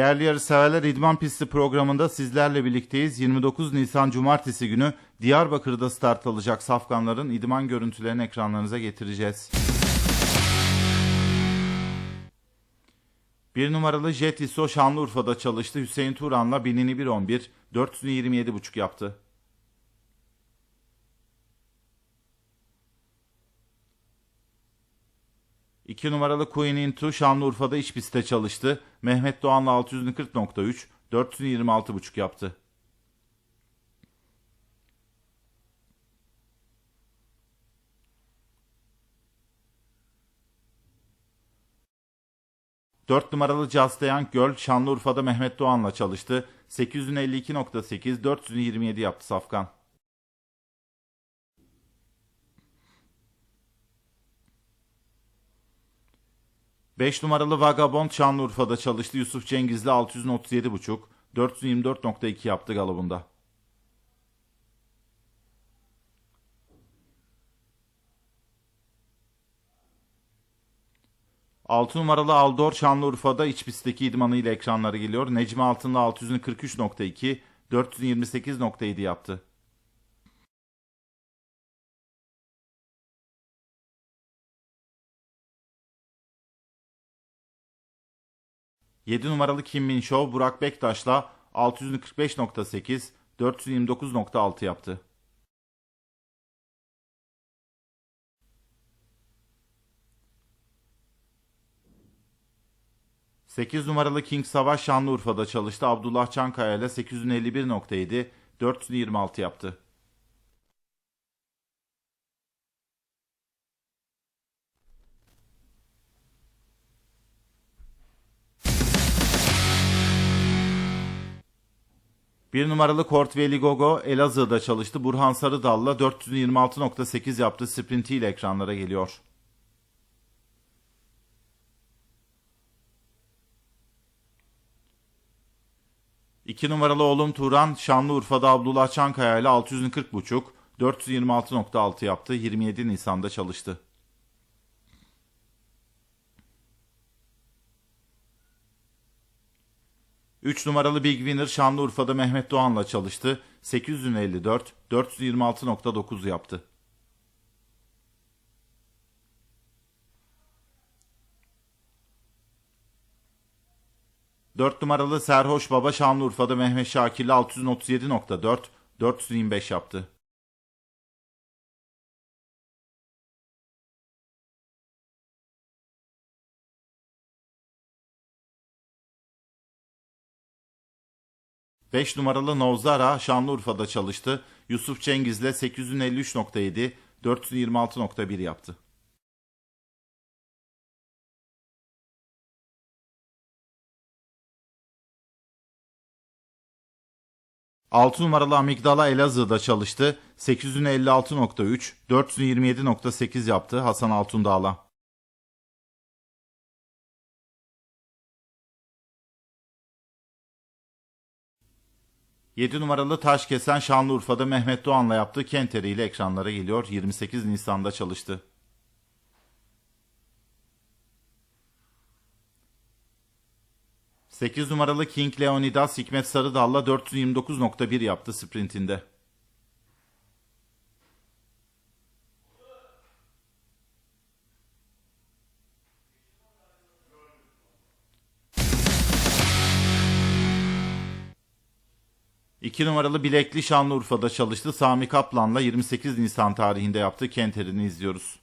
Değerli yarışseverler İdman Pisti programında sizlerle birlikteyiz. 29 Nisan Cumartesi günü Diyarbakır'da start alacak safkanların idman görüntülerini ekranlarınıza getireceğiz. Bir numaralı Jet ISO Şanlıurfa'da çalıştı. Hüseyin Turan'la 1000'ini 1.11, 427.5 yaptı. İki numaralı Queen Into Şanlıurfa'da iç pistte çalıştı. Mehmet Doğan'la 640.3, 426.5 yaptı. Dört numaralı Just Young Girl Şanlıurfa'da Mehmet Doğan'la çalıştı. 852.8, 427 yaptı Safkan. 5 numaralı Vagabond Şanlıurfa'da çalıştı. Yusuf Cengiz'le 637.5, 424.2 yaptı galobunda. Altı numaralı Aldor Şanlıurfa'da iç pistteki idmanıyla ekranlara geliyor. Necmi Altın'la 643.2, 428.7 yaptı. 7 numaralı Kim Min Show Burak Bektaş'la 645.8, 429.6 yaptı. Sekiz numaralı King Savaş Şanlıurfa'da çalıştı. Abdullah Çankaya ile 851.7, 426 yaptı. 1 numaralı Kortveli Gogo Elazığ'da çalıştı. Burhan Sarıdal'la 426.8 yaptığı sprintiyle ekranlara geliyor. İki numaralı oğlum Turan Şanlıurfa'da Abdullah Çankaya ile 640.5, 426.6 yaptı. 27 Nisan'da çalıştı. 3 numaralı Big Winner Şanlıurfa'da Mehmet Doğan'la çalıştı. 854, 426.9 yaptı. Dört numaralı Serhoş Baba Şanlıurfa'da Mehmet Şakir'le 637.4, 425 yaptı. 5 numaralı Novzara Şanlıurfa'da çalıştı. Yusuf Cengiz'le 853.7, 426.1 yaptı. Altı numaralı Amigdala Elazığ'da çalıştı. 856.3, 427.8 yaptı Hasan Altundağ'la. 7 numaralı taş kesen Şanlıurfa'da Mehmet Doğan'la yaptığı Kenteri ile ekranlara geliyor. 28 Nisan'da çalıştı. Sekiz numaralı King Leonidas Hikmet Sarıdal'la 429.1 yaptı sprintinde. 2 numaralı Bilekli Şanlıurfa'da çalıştı. Sami Kaplan'la 28 Nisan tarihinde yaptığı Kenter'ini izliyoruz.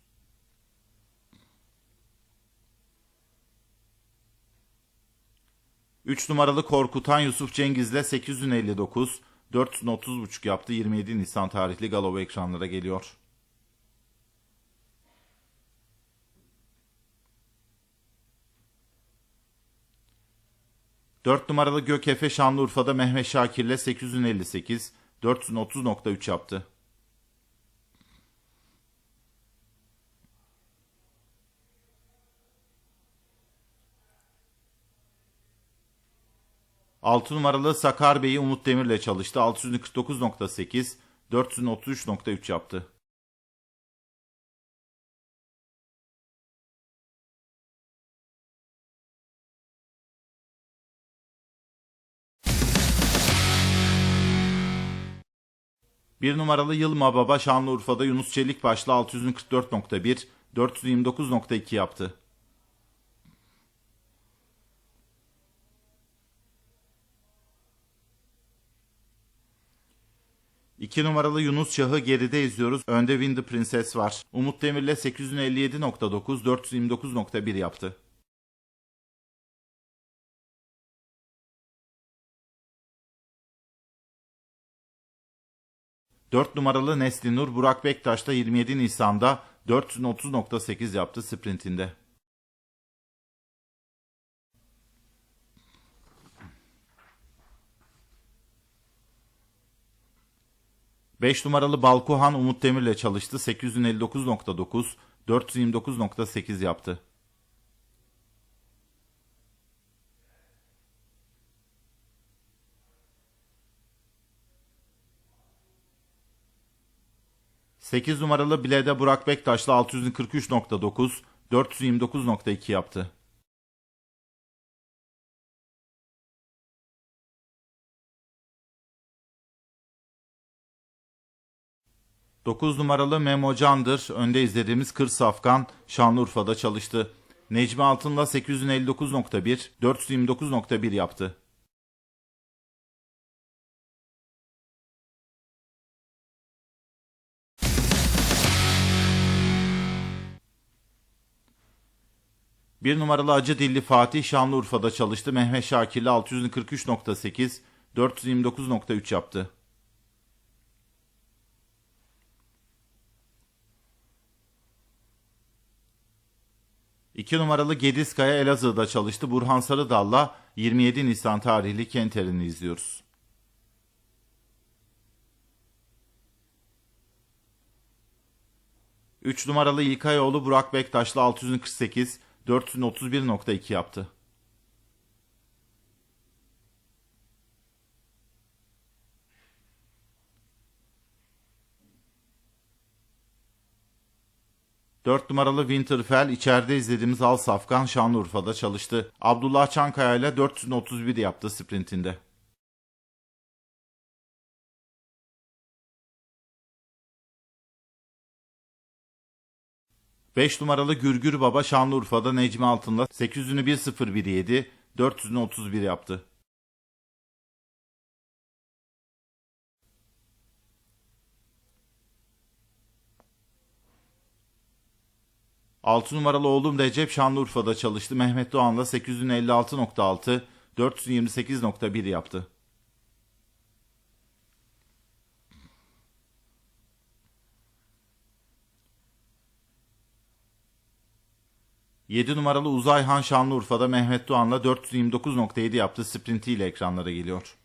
Üç numaralı Korkutan Yusuf Cengiz'le 859, 430.5 yaptı 27 Nisan tarihli Galova ekranlara geliyor. 4 numaralı Gökefe Şanlıurfa'da Mehmet Şakir'le 858, 430.3 yaptı. Altı numaralı Sakar Bey'i Umut Demir'le çalıştı. 649.8, 433.3 yaptı. Bir numaralı Yılma Baba Şanlıurfa'da Yunus Çelikbaş'la 644.1, 429.2 yaptı. İki numaralı Yunus Şah'ı geride izliyoruz. Önde Win the Princess var. Umut Demir'le 857.9, 429.1 yaptı. 4 numaralı Nesli Nur Burak Bektaş'ta 27 Nisan'da 430.8 yaptı sprintinde. Beş numaralı Balkuhan Umut Demir'le çalıştı. 859.9, 429.8 yaptı. 8 numaralı Bilede Burak Bektaş'la 643.9, 429.2 yaptı. Dokuz numaralı Memo Candır, önde izlediğimiz Kır Safkan, Şanlıurfa'da çalıştı. Necmi Altın'la 859.1, 429.1 yaptı. 1 numaralı Acı Dilli Fatih Şanlıurfa'da çalıştı. Mehmet Şakir'le 643.8, 429.3 yaptı. İki numaralı Gedizkaya Elazığ'da çalıştı. Burhan Sarıdal'la 27 Nisan tarihli Kenter'ini izliyoruz. 3 numaralı İlkayoğlu Burak Bektaş'la 648, 431.2 yaptı. Dört numaralı Winterfell içeride izlediğimiz Al Safkan Şanlıurfa'da çalıştı. Abdullah Çankaya ile 431 yaptı sprintinde. 5 numaralı Gürgür Baba Şanlıurfa'da Necmi Altın'la 800'ünü 1-0-1-7, 400'ünü 31 yaptı. Altı numaralı oğlum Recep Şanlıurfa'da çalıştı. Mehmet Doğan'la 856.6, 428.1 yaptı. 7 numaralı Uzayhan Şanlıurfa'da Mehmet Doğan'la 429.7 yaptığı sprintiyle ekranlara geliyor.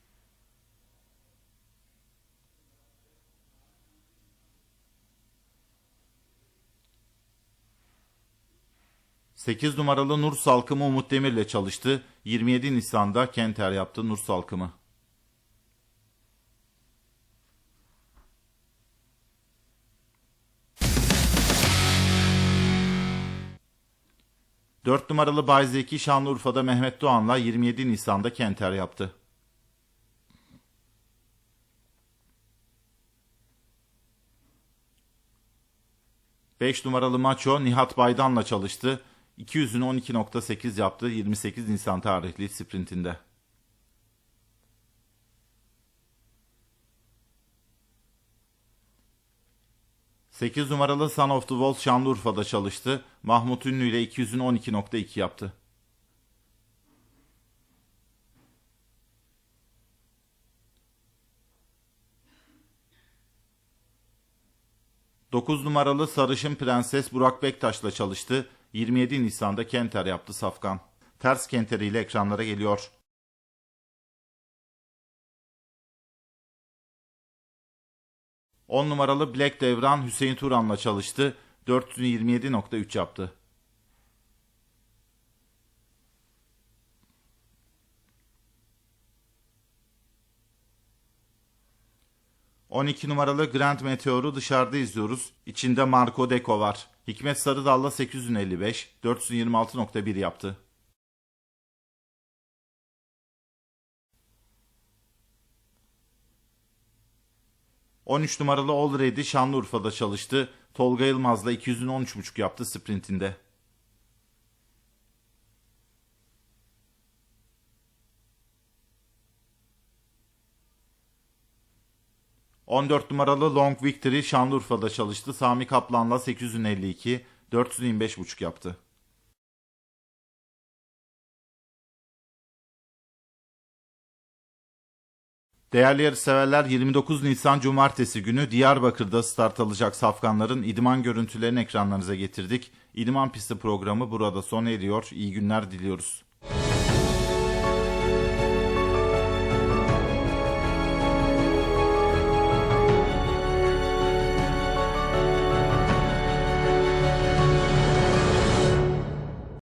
Sekiz numaralı Nur Salkımı Umut Demir'le çalıştı. 27 Nisan'da Kenter yaptı Nur Salkımı. 4 numaralı Bay Şanlıurfa'da Mehmet Doğan'la 27 Nisan'da Kenter yaptı. Beş numaralı Maço Nihat Baydan'la çalıştı. 200'ünü 12.8 yaptı 28 Nisan tarihli sprintinde. 8 numaralı Son of the Wolves Şanlıurfa'da çalıştı. Mahmut Ünlü ile 200'ün 12.2 yaptı. Dokuz numaralı Sarışın Prenses Burak Bektaş'la çalıştı. 27 Nisan'da Kenter yaptı Safkan. Ters Kenter ile ekranlara geliyor. 10 numaralı Black Devran Hüseyin Turan'la çalıştı. 427.3 yaptı. ...12 numaralı Grand Meteor'u dışarıda izliyoruz. İçinde Marco Deco var. Hikmet Sarıdal'la 855, 426.1 yaptı. 13 numaralı All Ready Şanlıurfa'da çalıştı. Tolga Yılmaz'la 200'ün 13.5 yaptı sprintinde. 14 numaralı Long Victory Şanlıurfa'da çalıştı. Sami Kaplan'la 852, 425.5 yaptı. Değerli yarışseverler 29 Nisan Cumartesi günü Diyarbakır'da start alacak safkanların idman görüntülerini ekranlarınıza getirdik. İdman pisti programı burada sona eriyor. İyi günler diliyoruz.